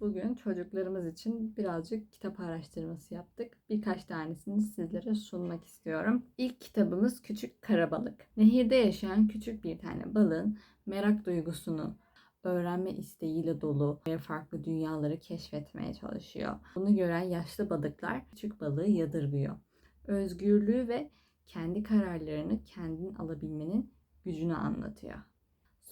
Bugün çocuklarımız için birazcık kitap araştırması yaptık. Birkaç tanesini sizlere sunmak istiyorum. İlk kitabımız Küçük Karabalık. Nehirde yaşayan küçük bir tane balığın merak duygusunu, öğrenme isteğiyle dolu ve farklı dünyaları keşfetmeye çalışıyor. Bunu gören yaşlı balıklar küçük balığı yadırgıyor. Özgürlüğü ve kendi kararlarını kendin alabilmenin gücünü anlatıyor.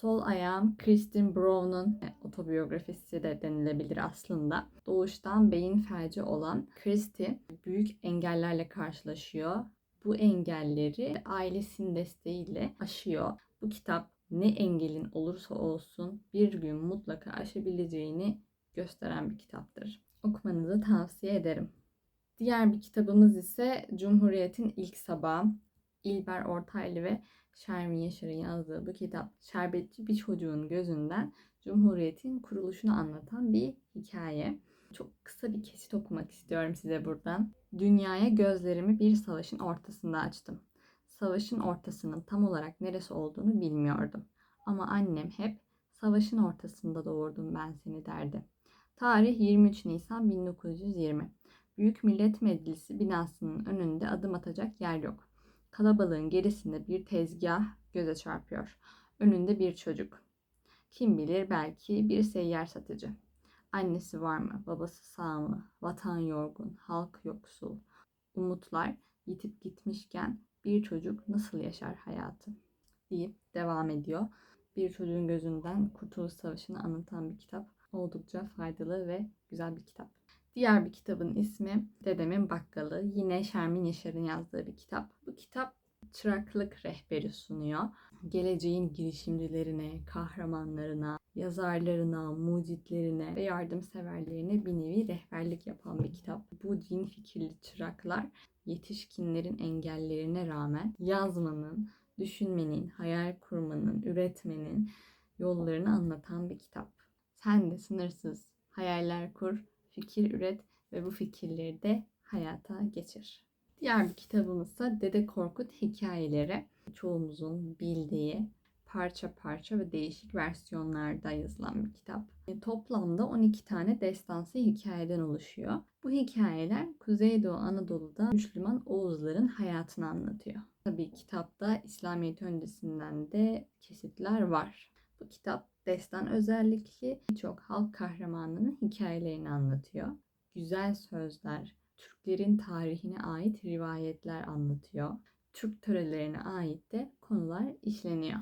Sol ayağım Kristin Brown'un otobiyografisi de denilebilir aslında. Doğuştan beyin felci olan Christy büyük engellerle karşılaşıyor. Bu engelleri ailesinin desteğiyle aşıyor. Bu kitap ne engelin olursa olsun bir gün mutlaka aşabileceğini gösteren bir kitaptır. Okumanızı tavsiye ederim. Diğer bir kitabımız ise Cumhuriyet'in İlk Sabahı. İlber Ortaylı ve Şermin Yaşar'ın yazdığı bu kitap şerbetçi bir çocuğun gözünden Cumhuriyet'in kuruluşunu anlatan bir hikaye. Çok kısa bir kesit okumak istiyorum size buradan. Dünyaya gözlerimi bir savaşın ortasında açtım. Savaşın ortasının tam olarak neresi olduğunu bilmiyordum. Ama annem hep savaşın ortasında doğurdum ben seni derdi. Tarih 23 Nisan 1920. Büyük Millet Meclisi binasının önünde adım atacak yer yok. Kalabalığın gerisinde bir tezgah göze çarpıyor. Önünde bir çocuk. Kim bilir belki bir seyyar satıcı. Annesi var mı? Babası sağ mı? Vatan yorgun, halk yoksul. Umutlar yitip gitmişken bir çocuk nasıl yaşar hayatı? deyip devam ediyor. Bir çocuğun gözünden Kurtuluş Savaşı'nı anlatan bir kitap. Oldukça faydalı ve güzel bir kitap. Diğer bir kitabın ismi Dedemin Bakkalı. Yine Şermin Yaşar'ın yazdığı bir kitap. Kitap çıraklık rehberi sunuyor. Geleceğin girişimcilerine, kahramanlarına, yazarlarına, mucitlerine ve yardımseverlerine bir nevi rehberlik yapan bir kitap. Bu din fikirli çıraklar yetişkinlerin engellerine rağmen yazmanın, düşünmenin, hayal kurmanın, üretmenin yollarını anlatan bir kitap. Sen de sınırsız hayaller kur, fikir üret ve bu fikirleri de hayata geçir. Diğer bir kitabımızsa Dede Korkut hikayeleri. Çoğumuzun bildiği parça parça ve değişik versiyonlarda yazılan bir kitap. E, toplamda 12 tane destansı hikayeden oluşuyor. Bu hikayeler Kuzeydoğu Anadolu'da Müslüman Oğuzların hayatını anlatıyor. Tabii kitapta İslamiyet öncesinden de kesitler var. Bu kitap destan özellikli birçok halk kahramanının hikayelerini anlatıyor. Güzel sözler, Türklerin tarihine ait rivayetler anlatıyor. Türk törelerine ait de konular işleniyor.